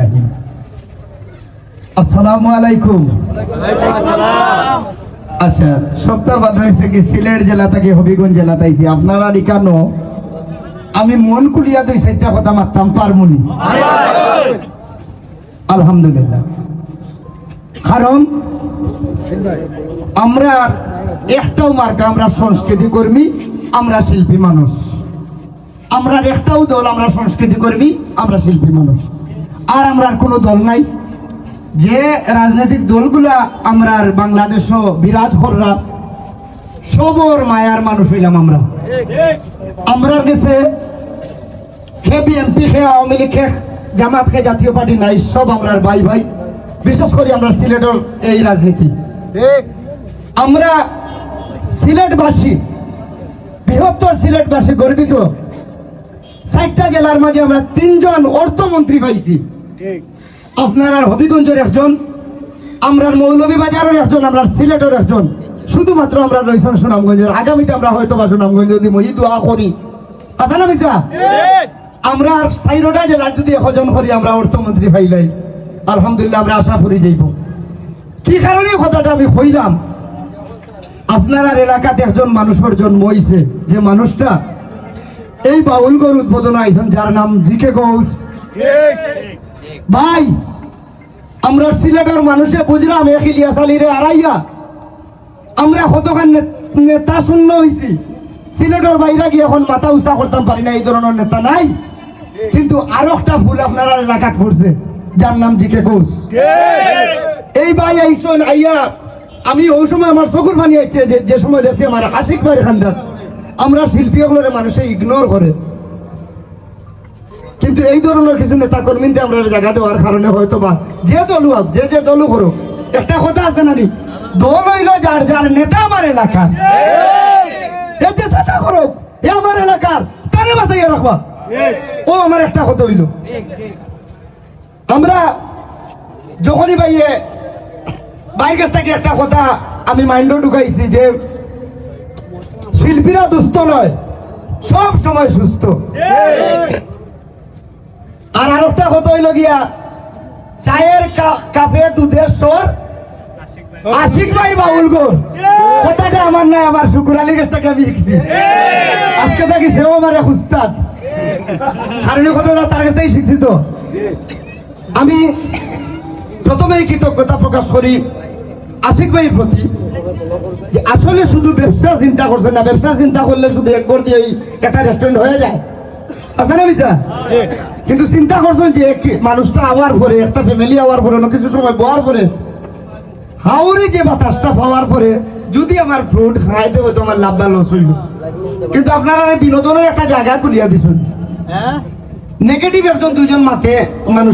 রাহিম। আসসালামু আলাইকুম। আচ্ছা সপ্তাহ বাদ হয়েছে কি? সিলেট জেলা থেকে হবিগঞ্জ জেলা তাইছি আপনারা নিকানো আমি মন কুলিয়া দুই চারটা কথা মারতাম পারমুনি। আলহামদুলিল্লাহ। কারণ আমরা একটাও মার্কা আমরা সংস্কৃতি কর্মী আমরা শিল্পী মানুষ। আমরা একটাও দল আমরা সংস্কৃতি কর্মী আমরা শিল্পী মানুষ। আর আমরা আর কোনো দল নাই। যে রাজনৈতিক দলগুলা আমরা বাংলাদেশ বিরাজ কররা সবর মায়ার মানুষ হইলাম আমরা। আমরা গেছে খে বিএনপি খে আওয়ামী লীগ খে জামাত খে জাতীয় পার্টি নাই সব আমরা ভাই ভাই। বিশেষ করে আমরা সিলেটের এই রাজনীতি। আমরা সিলেটবাসী বৃহত্তর সিলেটবাসী গর্বিত। ষাটটা জেলার মাঝে আমরা তিনজন অর্থমন্ত্রী পাইছি। আপনার আর হবিগঞ্জের একজন আমরা মৌলভীবাজারের একজন আমরা সিলেটের একজন। শুধুমাত্র আমরা রয়েছেন সুনামগঞ্জের। আগামীতে আমরা হয়তো বা সুনামগঞ্জ যদি মই দোয়া করি। আছে না মিসা আমরা আর সাইরোটা জেলার যদি এখন করি আমরা অর্থমন্ত্রী পাইলাই আলহামদুলিল্লাহ আমরা আশা করি যাইব। কি কারণে কথাটা আমি কইলাম? আপনার আর এলাকাতে একজন মানুষের জন্ম হইছে। যে মানুষটা এই বাউলগড় উদ্বোধন আইছেন, যার নাম জিকে ঘোষ। ভাই, আমরা সিলেটের মানুষে বুঝলাম, এক ইলিয়াস আলীরে আড়াইয়া আমরা কতখান নেতা শূন্য হয়েছি সিলেটের বাইরে গিয়ে এখন মাথা উঁচা করতাম পারি না, এই ধরনের নেতা নাই। কিন্তু আরও একটা ভুল আপনারা এলাকাত পড়ছে, যার নাম জিকে ঘোষ। এই ভাই আইসন, আইয়া, আমি ওই সময় আমার চকুর পানি আইছে, যে সময় দেখছি আমার আশিক ভাই খান্দাত। আমরা শিল্পী হলের মানুষে ইগনোর করে। কিন্তু এই ধরনের কিছু নেতা কর্মীদের আমরা জায়গা দেওয়ার কারণে হয়তো বা যে দলু হোক, যে যে দলু করুক একটা কথা আছে নানি দল হইল যার যার নেতা আমার এলাকার। যে চেষ্টা করুক এ আমার এলাকার তারে বাঁচাইয়া রাখবা। ও আমার একটা কথা হইল। আমরা যখনই ভাইয়ে বাইরের থেকে একটা কথা আমি মাইন্ডও ঢুকাইছি যে শিল্পীরা দুস্থ নয়, সব সময় সুস্থ। আর আরেকটা কথা হইল গিয়া, চায়ের কাপে দুধের সর আশিক ভাই বাউল গোর কথাটা আমার নাই, আমার শুকুর আলীর কাছ থেকে আমি শিখছি। আজকে থাকি সেও আমার এক উস্তাদ। কারণ কথাটা তার কাছ থেকেই শিখছি তো। আমি প্রথমেই কৃতজ্ঞতা প্রকাশ করি আশিক ভাইয়ের প্রতি। যে আসলে শুধু ব্যবসা চিন্তা করছে না ব্যবসা চিন্তা করলে শুধু একবার দিয়ে একটা রেস্টুরেন্ট হয়ে যায়। আছে না মিসা কিন্তু চিন্তা করছেন যে মানুষটা আওয়ার পরে একটা ফ্যামিলি আওয়ার পরে অন্য কিছু সময় বওয়ার পরে হাওড়ি যে বাতাসটা পাওয়ার পরে যদি আমার ফ্রুট খাইতে হয়তো আমার লাভ বা লস হইল। কিন্তু আপনারা বিনোদনের একটা জায়গা করিয়া দিছেন। নেগেটিভ একজন দুইজন মাতে মানুষ